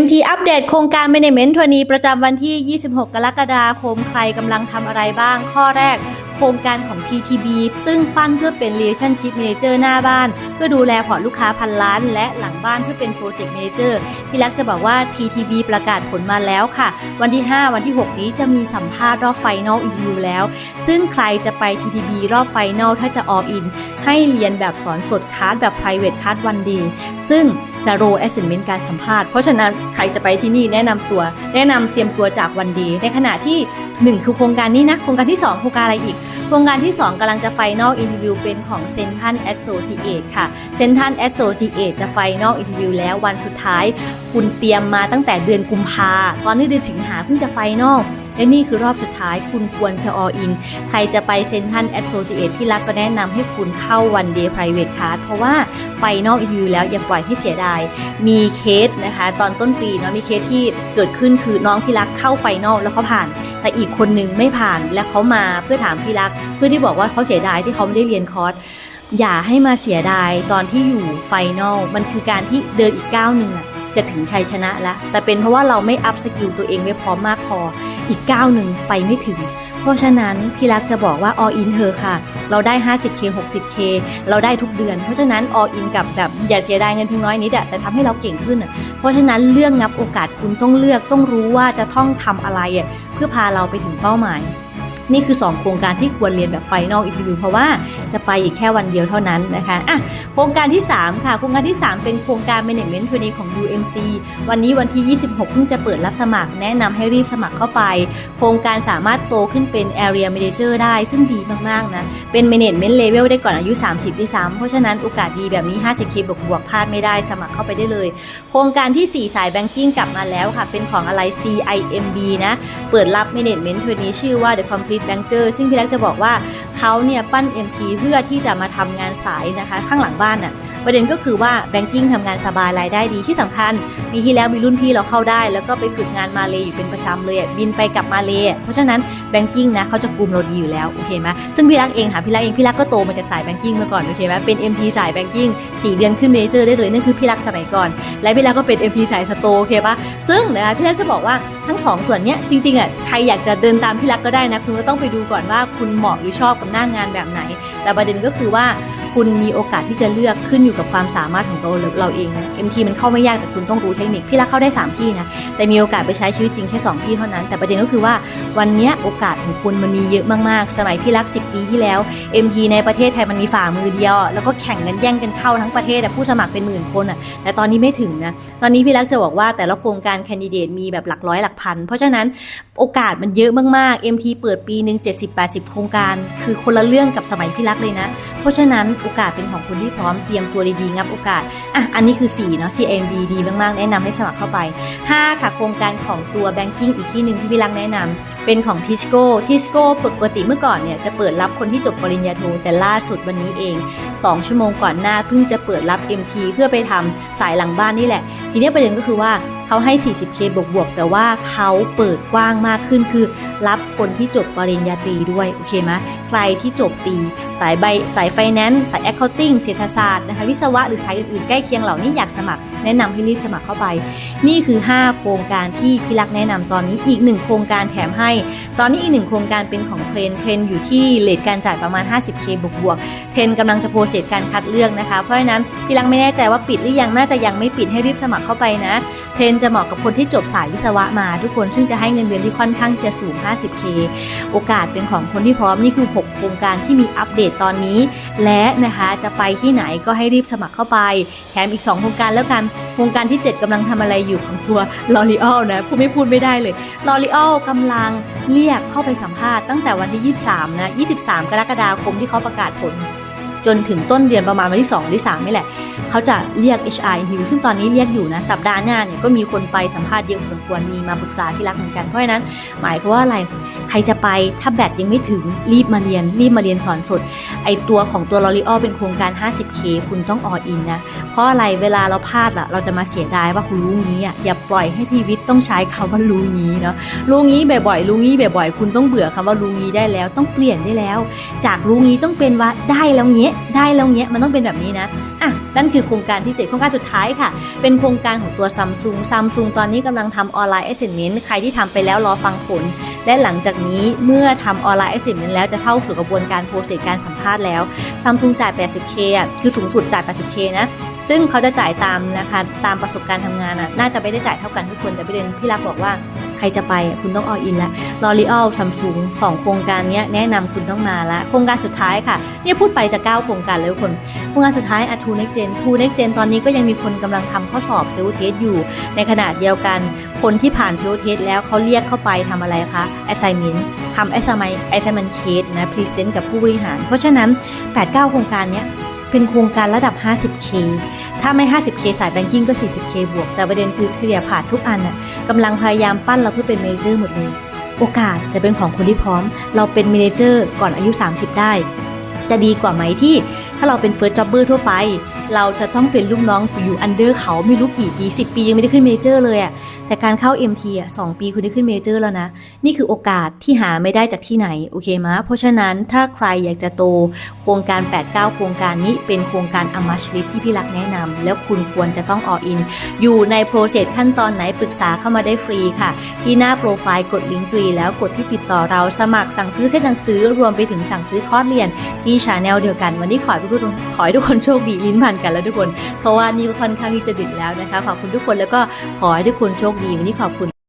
MT อัปเดตโครงการ Management ทัวร์นี้ประจำวันที่ 26 กรกฎาคม ใครกำลังทำอะไรบ้าง ข้อแรก ครงการของ PTB ซึ่งปั้นเพื่อเป็น Relationship Manager หน้าบ้าน เพื่อดูแลพอร์ตลูกค้าพันล้าน และหลังบ้านเพื่อเป็น Project Manager พี่ลักจะบอกว่า TTB ประกาศผลมาแล้วค่ะ วันที่ 5 วันที่ 6 นี้จะมีสัมภาษณ์รอบ Final Interview แล้ว ซึ่งใครจะไป TTB รอบ Final ถ้าจะ All In ให้เรียนแบบสอนสดคลาสแบบ private คลาส one day ซึ่งจะโร assessment การสัมภาษณ์ เพราะฉะนั้นใครจะไปที่นี่แนะนำตัว แนะนำเตรียมตัวจากวันดี ในขณะที่ 1 คือโครงการนี้นะ โครงการที่ 2 โครงการอะไรอีกโครงการที่ 2กำลังจะไฟนอลอินทิวิวเป็นของเซนทันแอสโซเชต์ค่ะเซนทันแอสโซเชต์จะไฟนอลอินทิวิวแล้ววันสุดท้าย คุณเตรียมมาตั้งแต่เดือนกุมภาตอนนี้เดือนสิงหาเพิ่งจะไฟนอล และนี่คือรอบสุดท้ายคุณควรจะ all in ใครจะไปเซนทันแอ s โซ i เอทที่รักก็แนะนำให้คุณเข้าวันเดย์ไพรเวทค a s เพราะว่าไฟนอลอินวิวแล้วอย่าปล่อยให้เสียดาย มีเคสนะคะ ตอนต้นปีเนาะมีเคสที่เกิดขึ้นคือน้องพี่รักเข้าไฟนอลแล้วเขาผ่าน แต่อีกคนนึงไม่ผ่านและเขามาเพื่อถามพี่รัก เพื่อที่บอกว่าเขาเสียดายที่เขาไม่ได้เรียนคอร์สอย่าให้มาเสียดายตอนที่อยู่ไฟนอลมันคือการที่เดินอีกก้าวหนึ่งอะ จะถึงชัยชนะแล้วแต่เป็นเพราะว่าเราไม่อัพสกิลตัวเองไว้พร้อมมากพออีกก้าวหนึ่งไปไม่ถึง เพราะฉะนั้นพี่รักจะบอกว่า all in เธอค่ะ เราได้ 50k 60k เราได้ทุกเดือน เพราะฉะนั้น all in กับแบบอย่าเสียดายเงินเพียงน้อยนิดอะแต่ทำให้เราเก่งขึ้นอะเพราะฉะนั้นเรื่องงับโอกาสคุณต้องเลือกต้องรู้ว่าจะต้องทำอะไรอะเพื่อพาเราไปถึงเป้าหมาย นี่คือ 2 โครงการที่ควรเรียนแบบ Final Interview เพราะว่าจะไปอีกแค่วันเดียวเท่านั้นนะคะอะโครงการที่ 3 ค่ะ โครงการที่ 3 เป็นโครงการ Management t r a i n e e ของ UMC วันนี้วันที่ 26 เพิ่งจะเปิดรับสมัคร แนะนำให้รีบสมัครเข้าไป โครงการสามารถโตขึ้นเป็น Area Manager ได้ซึ่งดีมากๆนะเป็น Management Level ได้ก่อนอายุ 30ด้วยซ้ำเพราะฉะนั้นโอกาสดีแบบนี้ 50k บวกบวกพลาดไม่ได้สมัครเข้าไปได้เลย โครงการที่ 4 สาย Banking กลับมาแล้วค่ะเป็นของอะไร CIMB นะเปิดรับ Management t r a i n e e ชื่อว่า The Complete Banker ซึ่งพี่รักจะบอกว่าเขาเนี่ยปั้น MT เพื่อที่จะมาทำงานสายนะคะ ข้างหลังบ้านน่ะประเด็นก็คือว่า Banking ทำงานสบายรายได้ดีที่สำคัญปีที่แล้วมีรุ่นพี่เราเข้าได้ แล้วก็ไปฝึกงานมาเลยอยู่เป็นประจำเลยบินไปกลับมาเลยเพราะฉะนั้น Banking นะเขาจะกลุ่มเราดีอยู่แล้วโอเคไหมซึ่งพี่รักเองค่ะพี่รักเองพี่รักก็โตมาจากสาย Banking มาก่อนโอเคไหมเป็น MT สาย Banking สี่เดือนขึ้นเมเจอร์ได้เลยนั่นคือพี่รักสมัยก่อน และพี่รักก็เป็น MT สายสโตโอเคปะซึ่งนะคะพี่รักจะบอกว่าทั้งสองส่วนเนี้ยจริงๆอะใครอยากจะเดินตามพี่รักก็ได้นะคุณก็ต้องไปดูก่อนว่าคุณเหมาะหรือชอบกับหน้างานแบบไหน แต่ประเด็นก็คือว่าคุณมีโอกาสที่จะเลือกขึ้นอยู่กับความสามารถของตัวเราเองนะ MT มันเข้าไม่ยากแต่คุณต้องรู้เทคนิคพี่รักเข้าได้ 3 ที่นะ แต่มีโอกาสไปใช้ชีวิตจริงแค่ 2 ที่เท่านั้น แต่ประเด็นก็คือว่าวันนี้โอกาสของคุณมันมีเยอะมากๆ สมัยพี่รัก 10 ปีที่แล้ว MT ในประเทศไทยมันมีฝ่ามือเดียว แล้วก็แข่งกันแย่งกันเข้าทั้งประเทศอะผู้สมัครเป็นหมื่นคนอะแต่ตอนนี้ไม่ถึงนะ ตอนนี้พี่รักจะบอกว่าแต่ละโครงการแคนดิเดตมีแบบหลักร้อยหลักพัน เพราะฉะนั้นโอกาสมันเยอะมากๆ MT เปิดปีีหนึ่ง70-80 โครงการ คือคนละเรื่องกับสมัยพี่รักเลยนะ เพราะฉะนั้นโอกาสเป็นของคนที่พร้อมเตรียมตัวดีๆ งับโอกาส อะ อันนี้คือ 4 เนาะ CMB ดีมากๆ แนะนำให้สมัครเข้าไป 5 ค่ะโครงการของตัว Banking อีกที่หนึ่งที่พี่รักแนะนำเป็นของ Tisco Tisco ปกติเมื่อก่อนเนี่ยจะเปิดรับคนที่จบปริญญาโทแต่ล่าสุดวันนี้เอง 2 ชั่วโมงก่อนหน้าเพิ่งจะเปิดรับ MT เพื่อไปทำสายหลังบ้านนี่แหละ ทีนี้ประเด็นก็คือว่า เขาให้ 40k บวกบวกๆแต่ว่าเขาเปิดกว้างมากขึ้นคือ รับคนที่จบปริญญาตรีด้วย โอเคไหมใครที่จบตี สายใบสายไฟแนนซ์สายแอคเคาติ้งเศรษฐศาสตร์นะคะวิศวะหรือสายอื่นๆ ใกล้เคียงเหล่านี้อยากสมัครแนะนำให้รีบสมัครเข้าไป นี่คือ 5 โครงการที่พี่รักแนะนำตอนนี้อีก 1 โครงการแถมให้ ตอนนี้อีกหนึ่งโครงการเป็นของเทรนเทรนอยู่ที่เลทการจ่ายประมาณ 50k บวกบวกเทรนกำลังจะโปรเซสการคัดเลือกนะคะ เพราะฉะนั้นพี่รักไม่แน่ใจว่าปิดหรือยังน่าจะยังไม่ปิดให้รีบสมัครเข้าไปนะ เทรนจะเหมาะกับคนที่จบสายวิศวะมาทุกคนซึ่งจะให้เงินเดือนที่ค่อนข้างจะสูง 50k โอกาสเป็นของคนที่พร้อมนี่คือ 6 โครงการที่มีอัปเดตตอนนี้ และนะคะจะไปที่ไหนก็ให้รีบสมัครเข้าไป แถมอีก 2 โครงการแล้วกันโครงการที่ 7กำลังทำอะไรอยู่ของตัวลอรีออลนะผู้ไม่พูดไม่ได้เลยลอรีออลกำลังเรียกเข้าไปสัมภาษณ์ตั้งแต่วันที่ 23 นะ 23 กรกฎาคมที่เขาประกาศผล จนถึงต้นเดือนประมาณวันที่2วันที่3นี่แหละ เขาจะเรียก HR interview ซึ่งตอนนี้เรียกอยู่นะ สัปดาห์หน้าเนี่ยก็มีคนไปสัมภาษณ์เยอะพอสมควรมีมาปรึกษาที่รักเหมือนกัน เพราะฉะนั้น หมายความว่าอะไร ใครจะไปถ้าแบตยังไม่ถึงรีบมาเรียน รีบมาเรียนสอนสด ไอตัวของตัว L'Oreal เป็นโครงการ 50k คุณต้องออินนะ เพราะอะไรเวลาเราพลาดอะเราจะมาเสียดายว่าคุณรู้งี้อะอย่าปล่อยให้ทีวิตต้องใช้คำว่ารู้งี้เนาะรู้งี้บ่อยๆรู้งี้บ่อยๆคุณต้องเบื่อคำว่ารู้งี้ได้แล้ว ต้องเปลี่ยนได้แล้ว จากรู้งี้ต้องเป็นว่าได้แล้วเงี้ยได้แล้วเงี้ยมันต้องเป็นแบบนี้นะอะนั่นคือโครงการที่7โครงการสุดท้ายค่ะ เป็นโครงการของตัวซัมซุงซัมซุงตอนนี้กำลังทำออนไลน์ Assessment ใครที่ทำไปแล้วรอฟังผล และหลังจากนี้เมื่อทำออนไลน์ Assessment แล้วจะเข้าสู่กระบวนการโปรเซสการสัมภาษณ์แล้วซัมซุงจ่าย 80K อะคือสูงสุดจ่าย 80K นะซึ่งเขาจะจ่ายตามนะคะตามประสบการณ์ทำงานอะน่าจะไม่ได้จ่ายเท่ากันทุกคนแต่ประเด็นพี่รักบอกว่า ใครจะไปคุณต้องออินละลอรีออลซัมซุงสองโครงการนี้แนะนำคุณต้องมาละ โครงการสุดท้ายค่ะ เนี่ยพูดไปจะเก้าโครงการแล้วทุกคน โครงการสุดท้ายอะทูเน็กเจนทูเน็กเจนตอนนี้ก็ยังมีคนกำลังทำข้อสอบเซลล์เทสอยู่ ในขณะเดียวกัน คนที่ผ่านเซลล์เทสแล้วเขาเรียกเข้าไปทำอะไรคะ assignment ทำ assignment assignment case นะ present กับผู้บริหาร เพราะฉะนั้น 8-9 โครงการนี้ เป็นโครงการระดับ 50K ถ้าไม่ 50K สายแบงกิ้งก็ 40K บวก แต่ประเด็นคือเคลียร์ผ่านทุกอันน่ะกำลังพยายามปั้นเราเพื่อเป็นเมเนเจอร์หมดเลย โอกาสจะเป็นของคนที่พร้อม เราเป็นเมเนเจอร์ก่อนอายุ 30 ได้ จะดีกว่าไหมที่ถ้าเราเป็นเฟิร์สจ็อบเบอร์ทั่วไป เราจะต้องเป็นลูกน้องอยู่อันเดอร์เขาไม่รู้กี่ปี 10 ปียังไม่ได้ขึ้นเมเจอร์เลยอะแต่การเข้า MT อะสปีคุณได้ขึ้นเมเจอร์แล้วนะ นี่คือโอกาสที่หาไม่ได้จากที่ไหน โอเคมะเพราะฉะนั้นถ้าใครอยากจะโต โครงการ 8-9 โครงการนี้เป็นโครงการอมัชลิตที่พี่รักแนะนำแล้วคุณควรจะต้องออิน อยู่ในโปรเซสขั้นตอนไหนปรึกษาเข้ามาได้ฟรีค่ะ ที่หน้าโปรไฟล์กดลิงก์ฟรีแล้วกดที่ติดต่อเราสมัครสั่งซื้อเส้นหนังสือรวมไปถึงสั่งซื้อคอร์สเรียนที่ชาแนลเดียวกันวันนี้ขอให้ทุกคนขอให้ทุกคนโชคดีลิ้นพันกันแล้วทุกคน เพราะว่านี่ก็ค่อนข้างที่จะดึกแล้วนะคะ ขอบคุณทุกคนแล้วก็ขอให้ทุกคนโชคดีวันนี้ขอบคุณ